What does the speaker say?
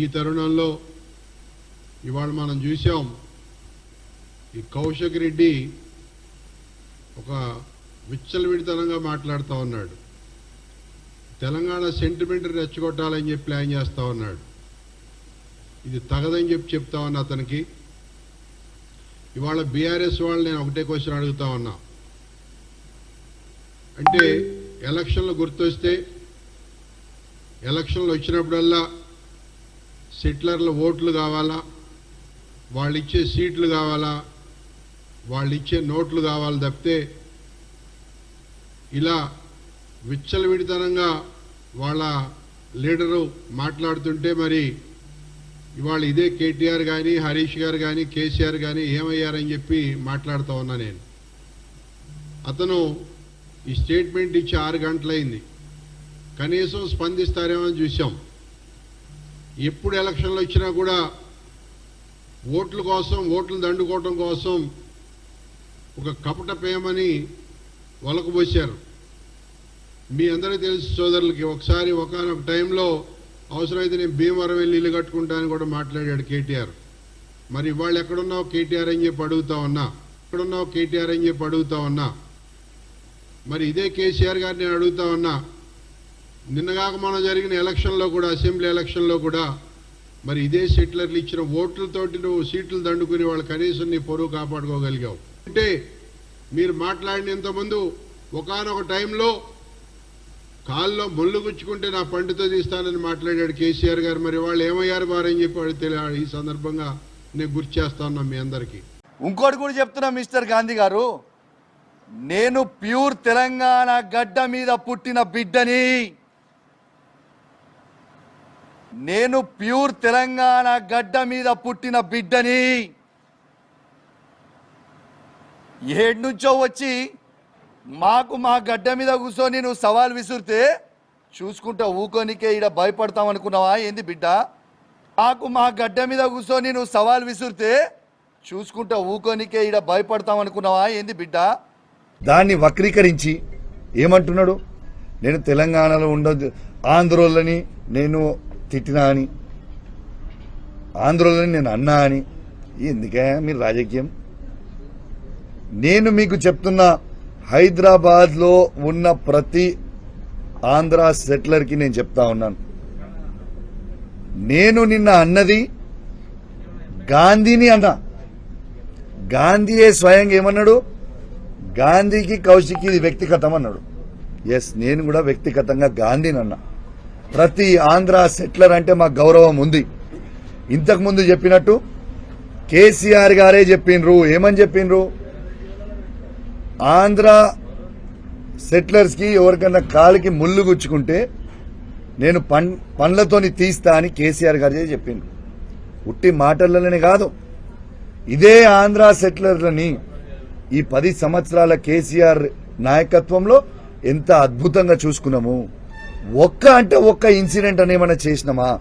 ఈ తరుణంలో ఇవాళ మనం చూసాం ఈ కౌశక్ రెడ్డి ఒక విచ్చలవిడితనంగా మాట్లాడుతూ ఉన్నాడు. తెలంగాణ సెంటిమెంట్ రెచ్చగొట్టాలని చెప్పి ప్లాన్ చేస్తూ ఉన్నాడు. ఇది తగదని చెప్పి చెప్తా ఉన్నా అతనికి. ఇవాళ బీఆర్ఎస్ వాళ్ళు నేను ఒకటే క్వశ్చన్ అడుగుతా ఉన్నా. అంటే ఎలక్షన్లు గుర్తొస్తే ఎలక్షన్లు వచ్చినప్పుడల్లా సిట్లర్ల ఓట్లు కావాలా? వాళ్ళు ఇచ్చే సీట్లు కావాలా? వాళ్ళు ఇచ్చే నోట్లు కావాలి తప్పితే ఇలా విచ్చలవిడితనంగా వాళ్ళ లీడరు మాట్లాడుతుంటే మరి ఇవాళ ఇదే కేటీఆర్ కానీ హరీష్ గారు కానీ కేసీఆర్ కానీ ఏమయ్యారని చెప్పి మాట్లాడుతూ ఉన్నా నేను. అతను ఈ స్టేట్మెంట్ ఇచ్చి ఆరు గంటలైంది. కనీసం స్పందిస్తారేమో అని చూసాం ఎప్పుడు ఎలక్షన్లు వచ్చినా కూడా ఓట్ల కోసం ఓట్లు దండుకోవటం కోసం ఒక కపట పేమని వలకబోశారు మీ అందరికీ తెలుసు సోదరులకి ఒకసారి ఒకనొక టైంలో అవసరమైతే నేను భీమవరం వెళ్ళి ఇల్లు కట్టుకుంటానని కూడా మాట్లాడాడు కేటీఆర్. మరి ఇవాళ ఎక్కడున్నావు కేటీఆర్ అని చెప్పి అడుగుతా ఉన్నా. ఎక్కడున్నావు కేటీఆర్ అని చెప్పి అడుగుతా ఉన్నా. మరి ఇదే కేసీఆర్ గారిని నేను అడుగుతా ఉన్నా. నిన్నగాక మనం జరిగిన ఎలక్షన్లో కూడా అసెంబ్లీ ఎలక్షన్లో కూడా మరి ఇదే సెటిలర్లు ఇచ్చిన ఓట్లతోటి నువ్వు సీట్లు దండుకుని వాళ్ళు కనీసం నీ పొరుగు కాపాడుకోగలిగావు. అంటే మీరు మాట్లాడినంతమందు ఒకనొక టైంలో కాల్లో ముళ్ళు గుచ్చుకుంటే నా పండుతో తీస్తానని మాట్లాడాడు కేసీఆర్ గారు. మరి వాళ్ళు ఏమయ్యారు వారని చెప్పి తెలియాలి ఈ సందర్భంగా నేను గుర్తు చేస్తాను మీ అందరికీ. ఇంకోటి కూడా చెప్తున్నా మిస్టర్ గాంధీ గారు. నేను ప్యూర్ తెలంగాణ గడ్డ మీద పుట్టిన బిడ్డని నేను ప్యూర్ తెలంగాణ గడ్డ మీద పుట్టిన బిడ్డని. ఏడు నుంచో వచ్చి మాకు మా గడ్డ మీద కూర్చొని నువ్వు సవాల్ విసురితే చూసుకుంటా ఊకోనికే ఈడ భయపడతాం అనుకున్నావా? ఏంది బిడ్డ? మాకు మా గడ్డ మీద కూర్చొని నువ్వు సవాల్ విసురితే చూసుకుంటా ఊకోనికే ఈడ భయపడతాం అనుకున్నావా? ఏంది బిడ్డ? దాన్ని వక్రీకరించి ఏమంటున్నాడు? నేను తెలంగాణలో ఉండదు ఆంధ్రోళ్ళని నేను తిట్టినా అని ఆంధ్రోళ్ళని నేను అన్నా అని ఎందుకే మీరు రాజకీయం? నేను మీకు చెప్తున్నా హైదరాబాద్లో ఉన్న ప్రతి ఆంధ్ర సెటిలర్కి నేను చెప్తా ఉన్నాను. నేను నిన్న అన్నది గాంధీని అన్నా. గాంధీయే స్వయంగా ఏమన్నాడు? గాంధీకి కౌశిక్ ఇది వ్యక్తిగతం అన్నాడు. ఎస్ నేను కూడా వ్యక్తిగతంగా గాంధీని అన్నా. ప్రతి ఆంధ్ర సెట్లర్ అంటే మాకు గౌరవం ఉంది. ఇంతకుముందు చెప్పినట్టు కేసీఆర్ గారే చెప్పిండ్రు ఏమని చెప్పిండ్రు ఆంధ్ర సెట్లర్స్కి ఎవరికన్నా కాలికి ముళ్ళు గుచ్చుకుంటే నేను పం పండ్లతోని తీస్తా అని కేసీఆర్ గారే చెప్పింది ఉట్టి మాటలలోనే కాదు. ఇదే ఆంధ్ర సెటిలర్లని ఈ పది సంవత్సరాల కేసీఆర్ నాయకత్వంలో ఎంత అద్భుతంగా చూసుకున్నాము. ఒక్క అంటే ఒక్క ఇన్సిడెంట్ అనేమన్నా ఏమైనా చేసినామా?